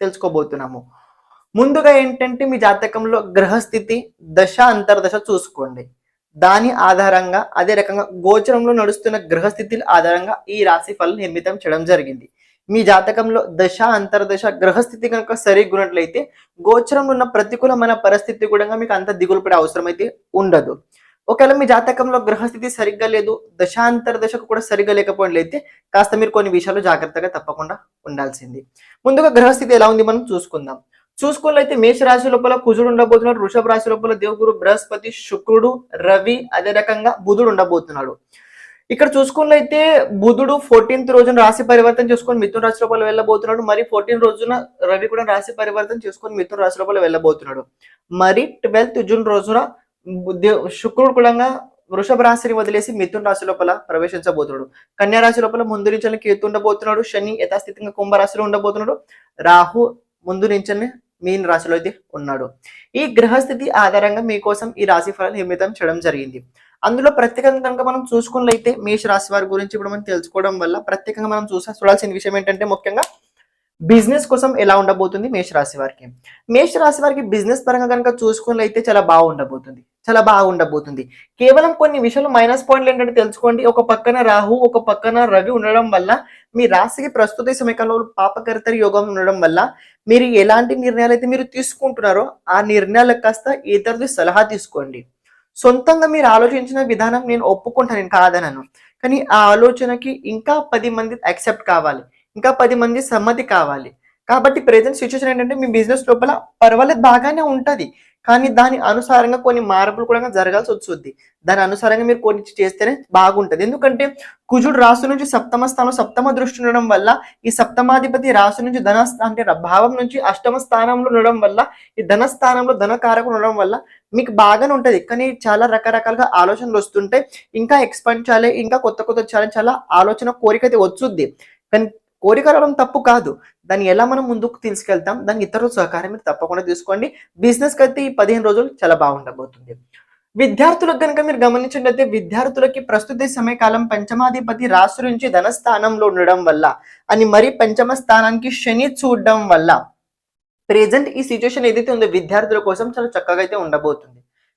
తెలుసుకోబోతున్నాము. ముందుగా ఏంటంటే మీ జాతకంలో గ్రహస్థితి దశ అంతర్దశ చూసుకోండి. దాని ఆధారంగా అదే రకంగా గోచరంలో నడుస్తున్న గ్రహస్థితుల ఆధారంగా ఈ రాశి ఫలం నిర్మితం చేయడం జరిగింది. మీ జాతకంలో దశ అంతర్దశ గ్రహస్థితి కనుక సరిగ్గా ఉన్నట్లయితే గోచరంలో ఉన్న ప్రతికూలమైన పరిస్థితి కూడా మీకు అంత దిగులు పడే అవసరం అయితే ఉండదు. ఒకవేళ మీ జాతకంలో గ్రహస్థితి సరిగ్గా లేదు దశాంతర దశకు కూడా సరిగ్గా లేకపోయినట్లయితే కాస్త మీరు కొన్ని విషయాలు జాగ్రత్తగా తప్పకుండా ఉండాల్సింది. ముందుగా గ్రహస్థితి ఎలా ఉంది మనం చూసుకుందాం. చూసుకున్నట్లయితే మేష రాశి లోపల కుజుడు ఉండబోతున్నాడు వృషభ రాశి లోపల దేవుగురు బృహస్పతి శుక్రుడు రవి అదే రకంగా బుధుడు ఉండబోతున్నాడు. ఇక్కడ చూసుకున్నట్లయితే బుధుడు ఫోర్టీన్త్ రోజున రాశి పరివర్తన చేసుకొని మిథున రాశి లోపల వెళ్ళబోతున్నాడు. మరి ఫోర్టీన్ రోజున రవి కూడా రాశి పరివర్తన చేసుకొని మిథున రాశి లోపల వెళ్ళబోతున్నాడు. మరి ట్వెల్త్ జూన్ రోజున శుక్రుడు కూడా వృషభ రాశిని వదిలేసి మిథున్ రాశి లోపల ప్రవేశించబోతున్నాడు. కన్యా రాశి లోపల ముందు నుంచి కేతు ఉండబోతున్నాడు శని యథాస్థితంగా కుంభరాశిలో ఉండబోతున్నాడు రాహు ముందు నుంచి మీన్ రాశిలో అయితే ఉన్నాడు. ఈ గ్రహస్థితి ఆధారంగా మీకోసం ఈ రాశి ఫలాలు నిర్మితం చేయడం జరిగింది. అందులో ప్రత్యేకంగా కనుక మనం చూసుకున్నట్లయితే మేష రాశి వారి గురించి ఇప్పుడు మనం తెలుసుకోవడం వల్ల ప్రత్యేకంగా మనం చూసా చూడాల్సిన విషయం ఏంటంటే ముఖ్యంగా బిజినెస్ కోసం ఎలా ఉండబోతుంది మేషరాశి వారికి? మేషరాశి వారికి బిజినెస్ పరంగా కనుక చూసుకున్నట్లయితే చాలా బాగా ఉండబోతుంది చాలా బాగా ఉండబోతుంది కేవలం కొన్ని విషయాలు మైనస్ పాయింట్లు ఏంటంటే తెలుసుకోండి. ఒక పక్కన రాహు ఒక పక్కన రవి ఉండడం వల్ల మీ రాశికి ప్రస్తుత ఈ సమయకాలంలో యోగం ఉండడం వల్ల మీరు ఎలాంటి నిర్ణయాలు అయితే మీరు తీసుకుంటున్నారో ఆ నిర్ణయాలకు కాస్త ఇతరుది సలహా తీసుకోండి. సొంతంగా మీరు ఆలోచించిన విధానం నేను ఒప్పుకుంటాను నేను కాదనను. కానీ ఆ ఆలోచనకి ఇంకా పది మంది యాక్సెప్ట్ కావాలి. ఇంకా పది మంది సమ్మతి కావాలి. కాబట్టి ప్రజెంట్ సిచ్యువేషన్ ఏంటంటే మీ బిజినెస్ లోపల పర్వాలేదు బాగానే ఉంటుంది. కానీ దాని అనుసారంగా కొన్ని మార్పులు కూడా జరగాల్సి వస్తుంది దాని అనుసారంగా మీరు కొన్ని చేస్తేనే బాగుంటుంది. ఎందుకంటే కుజుడు రాశి నుంచి సప్తమ స్థానం సప్తమ దృష్టి ఉండడం వల్ల ఈ సప్తమాధిపతి రాశి నుంచి ధన అంటే భావం నుంచి అష్టమ స్థానంలో ఉండడం వల్ల ఈ ధన స్థానంలో ధనకారకం ఉండడం వల్ల మీకు బాగానే ఉంటుంది. కానీ చాలా రకరకాలుగా ఆలోచనలు వస్తుంటే ఇంకా ఎక్స్పాండ్ చేయాలి ఇంకా కొత్త కొత్త చేయాలి చాలా ఆలోచన కోరిక అయితే వచ్చుద్ది. కానీ కోరిక రావడం తప్పు కాదు. దాన్ని ఎలా మనం ముందుకు తీసుకెళ్తాం? దాన్ని ఇతరుల సహకారం మీరు తప్పకుండా తీసుకోండి. బిజినెస్కి అయితే ఈ పదిహేను రోజులు చాలా బాగుండబోతుంది. విద్యార్థులకు కనుక మీరు గమనించినట్లయితే విద్యార్థులకి ప్రస్తుత సమయకాలం పంచమాధిపతి రాశి నుంచి ధనస్థానంలో ఉండడం వల్ల అని మరి పంచమ స్థానానికి శని చూడడం వల్ల ప్రెజెంట్ ఈ సిచ్యువేషన్ ఏదైతే ఉందో విద్యార్థుల కోసం చాలా చక్కగా అయితే ఉండబోతుంది.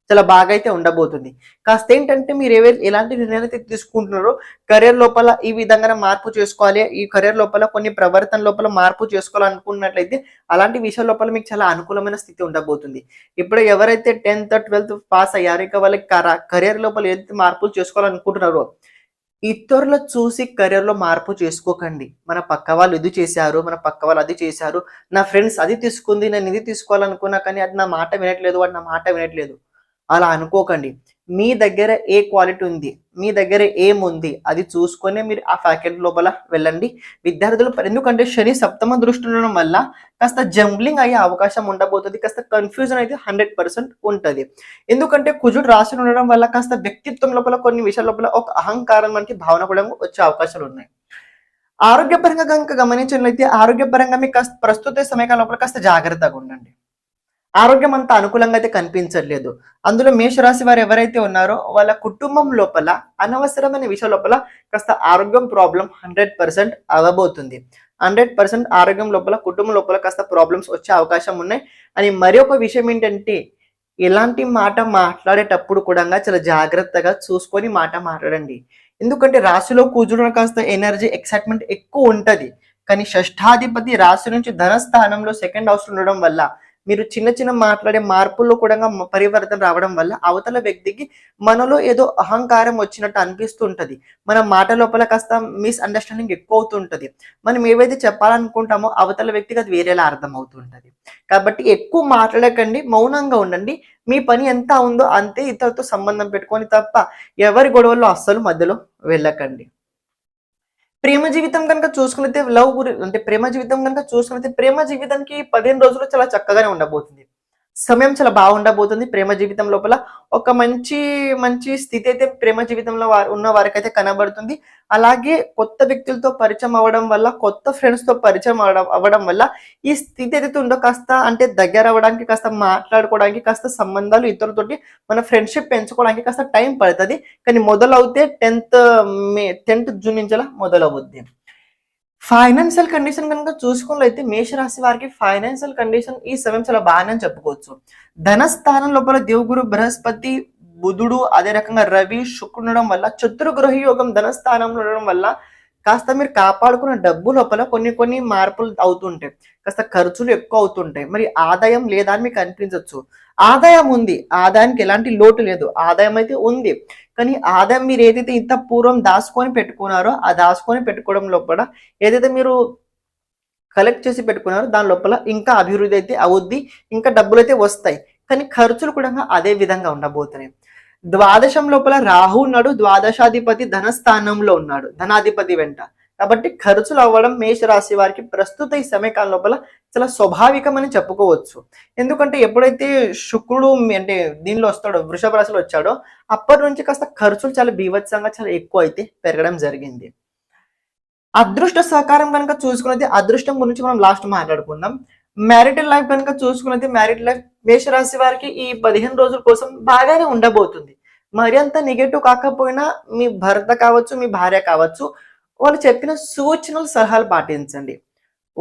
చాలా బాగా అయితే ఉండబోతుంది. కాస్త ఏంటంటే మీరు ఏవే ఎలాంటి నిర్ణయాలు అయితే తీసుకుంటున్నారో కెరీర్ లోపల ఈ విధంగా మార్పు చేసుకోవాలి ఈ కెరీర్ లోపల కొన్ని ప్రవర్తన లోపల మార్పు చేసుకోవాలనుకున్నట్లయితే అలాంటి విషయాల లోపల మీకు చాలా అనుకూలమైన స్థితి ఉండబోతుంది. ఇప్పుడు ఎవరైతే టెన్త్ ట్వెల్త్ పాస్ అయ్యారు ఇక వాళ్ళకి కెరీర్ లోపల ఏదైతే మార్పులు చేసుకోవాలనుకుంటున్నారో ఇతరులు చూసి career లో మార్పు చేసుకోకండి. మన పక్క వాళ్ళు ఇది చేశారు మన పక్క వాళ్ళు అది చేశారు నా ఫ్రెండ్స్ అది తీసుకుంది నేను ఇది తీసుకోవాలనుకున్నా కానీ అది నా మాట వినట్లేదు వాడు నా మాట వినట్లేదు. అలా అనుకోకండి. మీ దగ్గర ఏ క్వాలిటీ ఉంది మీ దగ్గర ఏముంది అది చూసుకొని మీరు ఆ ఫ్యాకల్టీ లోపల వెళ్ళండి. విద్యార్థులు ఎందుకంటే శని సప్తమ దృష్టి ఉండడం వల్ల కాస్త జంబ్లింగ్ అయ్యే అవకాశం ఉండబోతుంది కాస్త కన్ఫ్యూజన్ అయితే హండ్రెడ్ పర్సెంట్ ఉంటుంది. ఎందుకంటే కుజుడు రాసి ఉండడం వల్ల కాస్త వ్యక్తిత్వం లోపల కొన్ని విషయాల లోపల ఒక అహంకారం వంటి భావన కూడా వచ్చే అవకాశాలు ఉన్నాయి. ఆరోగ్యపరంగా కనుక గమనించినట్లయితే ఆరోగ్యపరంగా మీకు కాస్త ప్రస్తుత సమయకాల లోపల కాస్త జాగ్రత్తగా ఉండండి. ఆరోగ్యం అంత అనుకూలంగా అయితే కనిపించట్లేదు. అందులో మేషరాశి వారు ఎవరైతే ఉన్నారో వాళ్ళ కుటుంబం లోపల అనవసరమైన విషయం లోపల కాస్త ఆరోగ్యం ప్రాబ్లం హండ్రెడ్ పర్సెంట్ అవ్వబోతుంది. హండ్రెడ్ పర్సెంట్ ఆరోగ్యం లోపల కుటుంబం లోపల కాస్త ప్రాబ్లమ్స్ వచ్చే అవకాశం ఉన్నాయి. అని మరి ఒక విషయం ఏంటంటే ఎలాంటి మాట మాట్లాడేటప్పుడు కూడా చాలా జాగ్రత్తగా చూసుకొని మాట మాట్లాడండి. ఎందుకంటే రాశిలో కూర్చున్న కాస్త ఎనర్జీ ఎక్సైట్మెంట్ ఎక్కువ ఉంటుంది. కానీ షష్ఠాధిపతి రాశి నుంచి ధనస్థానంలో సెకండ్ హౌస్ ఉండడం వల్ల మీరు చిన్న చిన్న మాట్లాడే మార్పుల్లో కూడా పరివర్తన రావడం వల్ల అవతల వ్యక్తికి మనలో ఏదో అహంకారం వచ్చినట్టు అనిపిస్తూ మన మాట లోపల కాస్త మిస్ అండర్స్టాండింగ్ ఎక్కువ అవుతుంటది మనం ఏవైతే చెప్పాలనుకుంటామో అవతల వ్యక్తికి అది వేరేలా అర్థం అవుతుంటది కాబట్టి ఎక్కువ మాట్లాడకండి మౌనంగా ఉండండి. మీ పని ఎంత ఉందో అంతే ఇతరులతో సంబంధం పెట్టుకొని తప్ప ఎవరి గొడవల్లో అస్సలు మధ్యలో వెళ్ళకండి. ప్రేమ జీవితం కనుక చూసుకున్నైతే లవ్ గురి అంటే ప్రేమ జీవితం కనుక చూసుకున్నైతే ప్రేమ జీవితానికి పదిహేను రోజులు చాలా చక్కగానే ఉండబోతుంది. సమయం చాలా బాగుండబోతుంది ప్రేమ జీవితం లోపల. ఒక మంచి మంచి స్థితి అయితే ప్రేమ జీవితంలో వారు ఉన్న వారికైతే కనబడుతుంది. అలాగే కొత్త వ్యక్తులతో పరిచయం అవ్వడం వల్ల కొత్త ఫ్రెండ్స్తో పరిచయం అవడం అవ్వడం వల్ల ఈ స్థితి ఏదైతే ఉందో కాస్త అంటే దగ్గర అవ్వడానికి కాస్త మాట్లాడుకోవడానికి కాస్త సంబంధాలు ఇతరులతోటి మన ఫ్రెండ్షిప్ పెంచుకోవడానికి కాస్త టైం పడుతుంది. కానీ మొదలవుతే టెన్త్ మే టెన్త్ జూన్ నుంచి మొదలవుద్ది. ఫైనాన్షియల్ కండిషన్ కనుక చూసుకున్నట్లయితే మేషరాశి వారికి ఫైనాన్షియల్ కండిషన్ ఈ సమయం చాలా బాగానే చెప్పుకోవచ్చు. ధనస్థానం లోపల దేవుగురు బృహస్పతి బుధుడు అదే రకంగా రవి శుక్రుడు ఉండడం వల్ల చతుర్గ్రహ యోగం ధనస్థానంలో ఉండడం వల్ల కాస్త మీరు కాపాడుకున్న డబ్బు లోపల కొన్ని కొన్ని మార్పులు అవుతుంటాయి కాస్త ఖర్చులు ఎక్కువ అవుతుంటాయి. మరి ఆదాయం లేదా అని మీకు అనిపించవచ్చు ఆదాయం ఉంది. ఆదాయానికి ఎలాంటి లోటు లేదు. ఆదాయం అయితే ఉంది. కానీ ఆదాయం మీరు ఏదైతే ఇంత పూర్వం దాచుకొని పెట్టుకున్నారో ఆ దాచుకొని పెట్టుకోవడం లోపల ఏదైతే మీరు కలెక్ట్ చేసి పెట్టుకున్నారో దాని లోపల ఇంకా అభివృద్ధి అయితే అవుద్ది ఇంకా డబ్బులు అయితే వస్తాయి. కానీ ఖర్చులు కూడా అదే విధంగా ఉండబోతున్నాయి. ద్వాదశం లోపల రాహు ఉన్నాడు ద్వాదశాధిపతి ధనస్థానంలో ఉన్నాడు ధనాధిపతి వెంట. కాబట్టి ఖర్చులు అవ్వడం మేషరాశి వారికి ప్రస్తుత ఈ సమయకాలం లోపల చాలా స్వాభావికమని చెప్పుకోవచ్చు. ఎందుకంటే ఎప్పుడైతే శుక్రుడు అంటే దీనిలో వస్తాడో వృషభ రాశిలో వచ్చాడో అప్పటి నుంచి కాస్త ఖర్చులు చాలా బీభత్సంగా చాలా ఎక్కువ అయితే పెరగడం జరిగింది. అదృష్ట సహకారం కనుక చూసుకున్నది అదృష్టం గురించి మనం లాస్ట్ మాట్లాడుకుందాం. మ్యారిటల్ లైఫ్ కనుక చూసుకున్నది మ్యారిడ్ లైఫ్ మేషరాశి వారికి ఈ పదిహేను రోజుల కోసం బాగానే ఉండబోతుంది. మరి అంత నెగటివ్ కాకపోయినా మీ భర్త కావచ్చు మీ భార్య కావచ్చు వాళ్ళు చెప్పిన సూచనలు సలహాలు పాటించండి.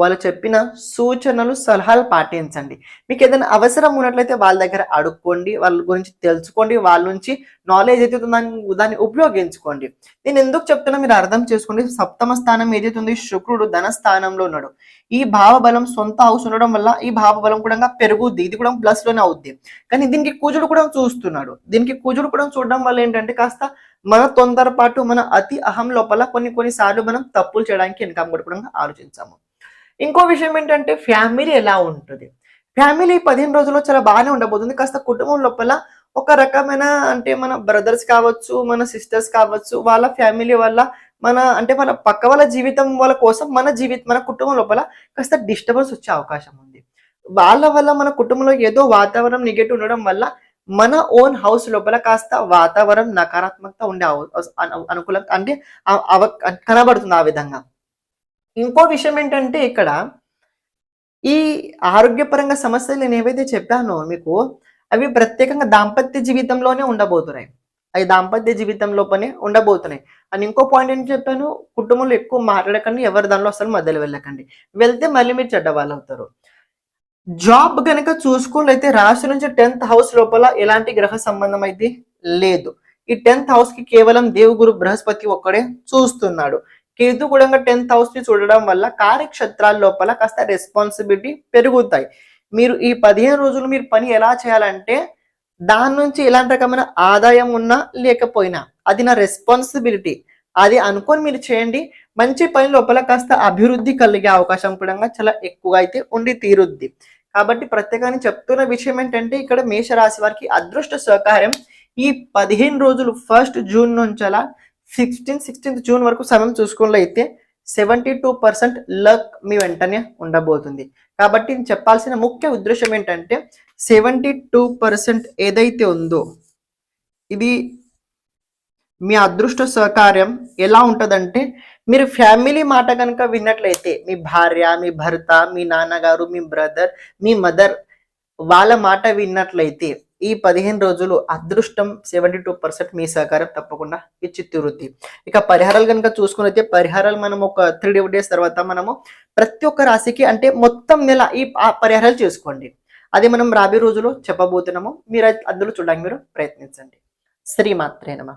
వాళ్ళు చెప్పిన సూచనలు సలహాలు పాటించండి. మీకు ఏదైనా అవసరం ఉన్నట్లయితే వాళ్ళ దగ్గర అడుక్కోండి వాళ్ళ గురించి తెలుసుకోండి వాళ్ళ నుంచి నాలెడ్జ్ ఏదైతే ఉందో దాన్ని దాన్ని ఉపయోగించుకోండి. నేను ఎందుకు చెప్తున్నా మీరు అర్థం చేసుకోండి. సప్తమ స్థానం ఏదైతే ఉంది శుక్రుడు ధన స్థానంలో ఉన్నాడు. ఈ భావబలం సొంత హౌస్ ఉండడం వల్ల ఈ భావబలం కూడా పెరుగుద్ది. ఇది కూడా ప్లస్లోనే అవుద్ది. కానీ దీనికి కుజుడు కూడా చూస్తున్నాడు. దీనికి కుజుడు కూడా చూడడం వల్ల ఏంటంటే కాస్త మన తొందరపాటు మన అతి అహం లోపల కొన్ని కొన్నిసార్లు మనం తప్పులు చేయడానికి వెనకం కూడా ఆలోచించాము. ఇంకో విషయం ఏంటంటే ఫ్యామిలీ ఎలా ఉంటుంది? ఫ్యామిలీ పదిహేను రోజుల్లో చాలా బాగానే ఉండబోతుంది. కాస్త కుటుంబం లోపల ఒక రకమైన అంటే మన బ్రదర్స్ కావచ్చు మన సిస్టర్స్ కావచ్చు వాళ్ళ ఫ్యామిలీ వల్ల మన అంటే మన పక్క వాళ్ళ జీవితం వాళ్ళ కోసం మన జీవితం మన కుటుంబం లోపల కాస్త డిస్టర్బెన్స్ వచ్చే అవకాశం ఉంది. వాళ్ళ వల్ల మన కుటుంబంలో ఏదో వాతావరణం నెగటివ్ ఉండడం వల్ల మన ఓన్ హౌస్ లోపల కాస్త వాతావరణం నకారాత్మకత ఉండే అనుకూలం అంటే కనబడుతుంది ఆ విధంగా. ఇంకో విషయం ఏంటంటే ఇక్కడ ఈ ఆరోగ్యపరంగా సమస్యలు నేను ఏవైతే చెప్పానో మీకు అవి ప్రత్యేకంగా దాంపత్య జీవితంలోనే ఉండబోతున్నాయి. అవి దాంపత్య జీవితం లోపలనే ఉండబోతున్నాయి. అని ఇంకో పాయింట్ ఏంటి చెప్పాను? కుటుంబంలో ఎక్కువ మాట్లాడకండి ఎవరి దానిలో అసలు మధ్యలో వెళ్ళకండి. వెళ్తే మళ్ళీ మీరు చెడ్డ వాళ్ళు అవుతారు. జాబ్ కనుక చూసుకున్నట్లయితే రాశి నుంచి టెన్త్ హౌస్ లోపల ఎలాంటి గ్రహ సంబంధం అయితే లేదు. ఈ టెన్త్ హౌస్కి కేవలం దేవుగురు బృహస్పతి ఒక్కడే చూస్తున్నాడు. కేతు కూడా టెన్త్ హౌస్ని చూడడం వల్ల కార్యక్షేత్రాల లోపల కాస్త రెస్పాన్సిబిలిటీ పెరుగుతాయి. మీరు ఈ పదిహేను రోజులు మీరు పని ఎలా చేయాలంటే దాని నుంచి ఎలాంటి రకమైన ఆదాయం ఉన్నా లేకపోయినా అది నా రెస్పాన్సిబిలిటీ అది అనుకొని మీరు చేయండి. మంచి పని లోపల కాస్త అభివృద్ధి కలిగే అవకాశం కూడా చాలా ఎక్కువగా అయితే ఉండి తీరుద్ది. కాబట్టి ప్రత్యేకంగా చెప్తున్న విషయం ఏంటంటే ఇక్కడ మేషరాశి వారికి అదృష్ట సహకారం ఈ పదిహేను రోజులు ఫస్ట్ జూన్ నుంచి అలా సిక్స్టీన్ సిక్స్టీన్త్ జూన్ వరకు సమయం చూసుకున్నట్లయితే సెవెంటీ టూ పర్సెంట్ లక్ మీ వెంటనే ఉండబోతుంది. కాబట్టి చెప్పాల్సిన ముఖ్య ఉద్దేశం ఏంటంటే సెవెంటీ టూ పర్సెంట్ ఏదైతే ఉందో ఇది మీ అదృష్ట సహకార్యం ఎలా ఉంటుందంటే మీరు ఫ్యామిలీ మాట కనుక విన్నట్లయితే మీ భార్య మీ భర్త మీ నాన్నగారు మీ బ్రదర్ మీ మదర్ వాళ్ళ మాట విన్నట్లయితే ఈ పదిహేను రోజులు అదృష్టం సెవెంటీ టూ పర్సెంట్ మీ సహకారం తప్పకుండా ఇచ్చి తిరుగుద్ది ఇక పరిహారాలు కనుక చూసుకున్నైతే పరిహారాలు మనం ఒక త్రీ డేస్ తర్వాత మనము ప్రతి ఒక్క రాశికి అంటే మొత్తం నెల ఈ పరిహారాలు చేసుకోండి. అది మనం రాబోయే రోజులో చెప్పబోతున్నాము. మీరు అందులో చూడడానికి మీరు ప్రయత్నించండి. శ్రీమాత్రేనమా